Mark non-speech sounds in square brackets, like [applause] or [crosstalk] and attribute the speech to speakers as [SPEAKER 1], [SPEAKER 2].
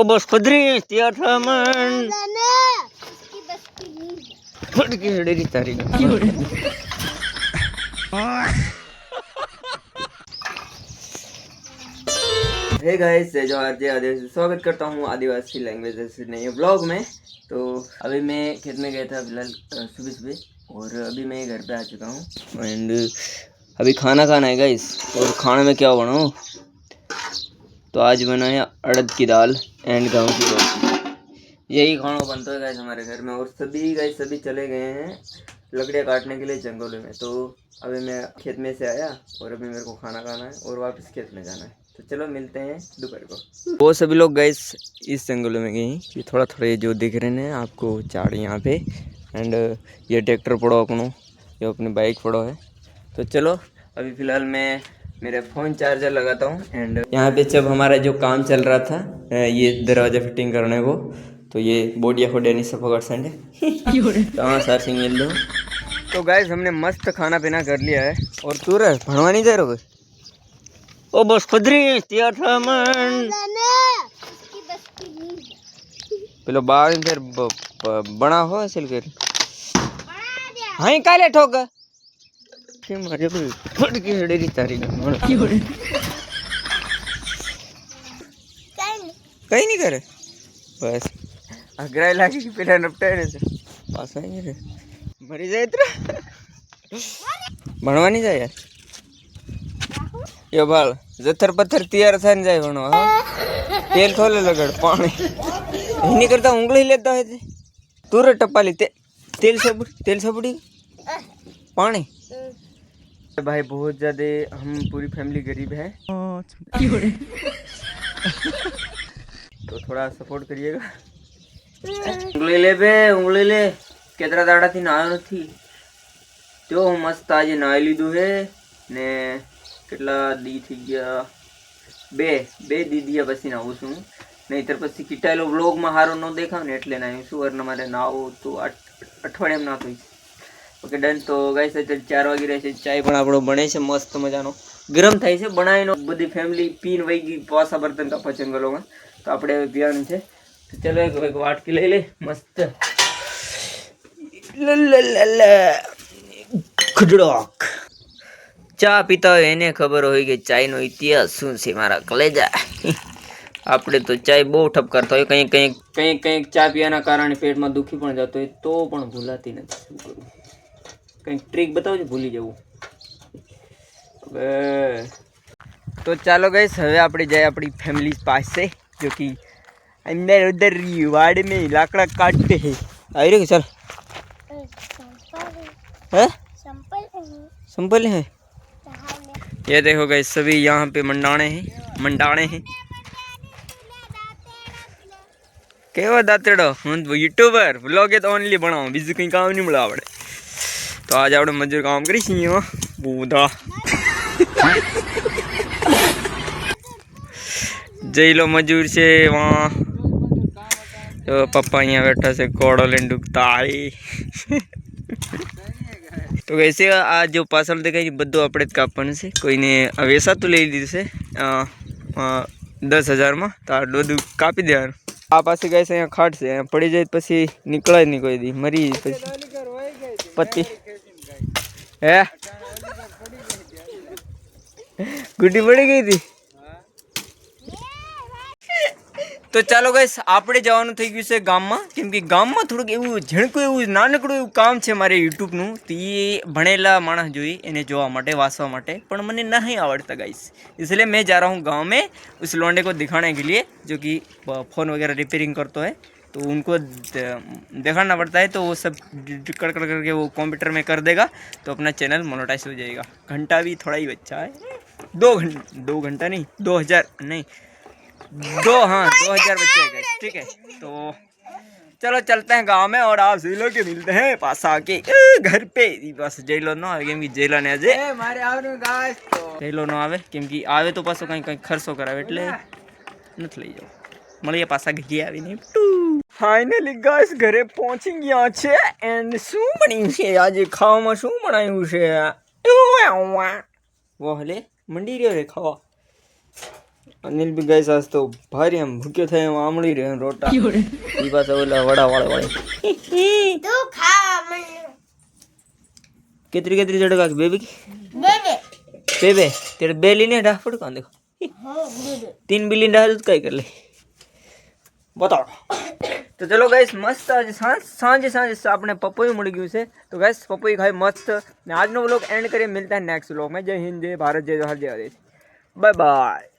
[SPEAKER 1] ओ बस खुदरी तिया था मन।
[SPEAKER 2] उसकी बस की नहीं
[SPEAKER 1] फटकी हड़ेरी तारी हे गाइस जय जय आदिवासी स्वागत करता हूँ आदिवासी लैंग्वेज से नए ब्लॉग में। तो अभी मैं खेत में गया था फ़िलहाल सुबह सुबह और अभी मैं घर पे आ चुका हूँ। एंड अभी खाना खाना है गाइस और खाने में क्या बनाऊँ? तो आज बना है अड़द की दाल एंड गेहूँ की रोटी। यही खाना बनता है गाइस हमारे घर में और सभी गाइस सभी चले गए हैं लकड़ियाँ काटने के लिए जंगलों में। तो अभी मैं खेत में से आया और अभी मेरे को खाना खाना है और वापस खेत में जाना है। तो चलो मिलते हैं दोपहर को। वो सभी लोग गए इस जंगलों में गए ये थोड़ा थोड़ा ये जो दिख रहे हैं आपको झाड़ यहाँ पे। एंड ये ट्रैक्टर पड़ो अपनो। ये अपनी बाइक पड़ो है। तो चलो, अभी फ़िलहाल मैं मेरे फ़ोन चार्जर लगाता हूँ एंड यहाँ पे जब हमारा जो काम चल रहा था अ, ये दरवाज़ा फिटिंग करने को तो ये बोडिया खोडिया नहीं सफा कर संडे [laughs] तो हाँ सर सिंह मिल दो तो गाइस हमने मस्त खाना पीना कर लिया है और तू रे भणवा नहीं जा रहा कोई ओ बस खुदरी तिया था मन
[SPEAKER 2] जाना उसकी बस की नहीं है।
[SPEAKER 1] પેલો બાળ ને ફેર બ- બ- બણા હોય અસલ કરી
[SPEAKER 2] बना दिया
[SPEAKER 1] હા કાલે ઠોક છે મારે કોઈ ફટકી હડેરી તારી
[SPEAKER 2] મળે
[SPEAKER 1] કઈ નહીં કરે? બસ. અઘરાય લાગી છે પેલા નપટાડે છે પાછા નહીં રે. મરી જાય ત્ર ભણવાની જાય યાર. યો બાળ જથ્થર પથ્થર તૈયાર થઈને જાય ભણવા હા. તેલ થોલે લગડ પાણી. એની કરતા ઉંગળી લેતા હોય છે ટપાલી તેલ સબડી તેલ સબડી પાણી? भाई बहुत ज़्यादा हम पूरी फैमिली गरीब है तो थोड़ा सपोर्ट करिएगा ઉંગળી લે બે ઉંગળી લે કેટલા દાડાથી નાયો નથી જો મસ્ત આજે નાહી લીધું હે ને કેટલા દી થઈ ગયા બે બે દી દિયા પછી નાહું છું નહીતર પછી કીટાયેલો બ્લોગમાં સારો ન દેખાવ ને એટલે નાહ્યું છું અને મારે નાહવું તો અઠ- અઠવાડિયામાં ના થઈશ ઓકે ડન તો ગાઈસ અત્યારે ચાર વાગી રહ્યા છે. ચાય પણ આપણો બને છે મસ્ત મજાનો. ગરમ થાય છે બનાવીનો. બધી ફેમિલી પીન વહી ગઈ પાસા બર્તન કાપા જંગલોમાં. તો આપણે હવે પીવાનું છે. તો ચલો એક એક વાટકી લઈ લે મસ્ત. ખડડોક ચા પીતા હોય એને ખબર હોય કે ચાયનો ઇતિહાસ શું છે મારા કલેજા. આપણે તો ચાય બહુ ઠપ કરતા હોય. કંઈક કંઈક કંઈક કંઈક ચા પીવાના કારણે પેટમાં દુખી પણ જતો હોય તો પણ ભૂલાતી નથી. શું કરું? કંઈક ટ્રીક બતાવજો ભૂલી જવું હવે તો ચાલો ગઈશ હવે આપણે જાય આપણી ફેમિલી પાસે જો કે અંદર ઉધર વાડ में लाकड़ा काटते हैं आई रे चल है
[SPEAKER 2] संपल
[SPEAKER 1] सिंपल है ये देखो गए सभी यहाँ पे मंडाने हैं मंडाने हैं કેવા દાંતેડો હું યુટ્યુબર વ્લોગ એ તો ઓનલી બનાવું બીજું કંઈ કામ નહીં મળે આપણે તો આજે આપણે મજૂર કામ કરી એમાં બુધા. જઈ લો મજૂર છે વાં પપ્પા અહીંયા બેઠા છે કોડો લઈને ડૂબતા તો કહેશે આ જો પાછળ દેખાય છે, બધું આપણે જ કાપવાનું છે. કોઈને વેસાતું લઈ લીધું છે દસ હજારમાં, તો આ બધું કાપી દેવાનું. આ પાસે ગાય છે, અહીંયા ખાટ છે પડી જાય પછી નીકળાય નહીં કોઈ દી, મરી પછી. પતિ. હે? ગુડી પડી ગઈ હતી? તો ચાલો ગાઈસ આપણે જવાનું થઈ ગયું છે ગામમાં. કેમ કે ગામમાં થોડુંક એવું ઝીણકું, એવું નાનકડું એવું કામ છે મારે યુટ્યુબનું. તે ભણેલા માણસ જોઈ, એને જોવા માટે, વાંચવા માટે. પણ મને નહીં આવડતા ગાઈસ इसलिए મેં जा रहा हूँ गाँव में उस लौंडे को दिखाने के लिए जो कि फ़ोन वगैरह रिपेयरिंग करता तो उनको द- दिखाना पड़ता है तो वो सब कर कर करके वो कंप्यूटर में कर देगा तो अपना चैनल मोनोटाइज हो जाएगा घंटा भी थोड़ा ही बच्चा है दो घंटा दो घंटा नहीं दो हज़ार नहीं दो हाँ दो हजार बच्चे हैं guys, ठीक है तो चलो चलते हैं गांव में और आप सभी लोग के मिलते हैं पास आके ए, घर पे બસ જયલો ન આવે કેમ કે જયલા ને આજે મારે આવવાનું ગાઈસ તો જયલો ન આવે કેમ કે આવે તો પાછો કંઈ કંઈ ખર્ચો કરાવે એટલે નથી લઈ જાવ મળીએ પાછા ઘી આવીને ફાઇનલી ગાઈસ ઘરે પહોંચી ગયા છે એન્ડ શું બન્યું છે આજે ખાવામાં શું બનાવ્યું છે વહલે મંડી રહ્યો રે ખાવા અનિલ બી ગાઈસ આજ તો ભારી આમ ભૂખ્યો થાય એમ આમળી રહ્યો રોટા ઈ પાછા ઓલા વડા વાળા વાળી
[SPEAKER 2] तू खा मन
[SPEAKER 1] कितनी कितनी जड़ का बेबी
[SPEAKER 2] दे दे
[SPEAKER 1] બે બે તેરે બે લીને ડાહ પડ કાં દેખો
[SPEAKER 2] हाँ दे दे
[SPEAKER 1] तीन बिल्ली ડાહ દૂધ કઈ કર લે બતાવો तो चलो गैस मस्त आज साँझ साँझ साँझ अपने पप्पू मुड़ गयु से तो गैस पप्पू खाई मस्त आज नो लोग एंड करिए मिलता है नेक्स्ट ब्लॉग में जय हिंद जय भारत जय जवाहर जय हरी बाय बाय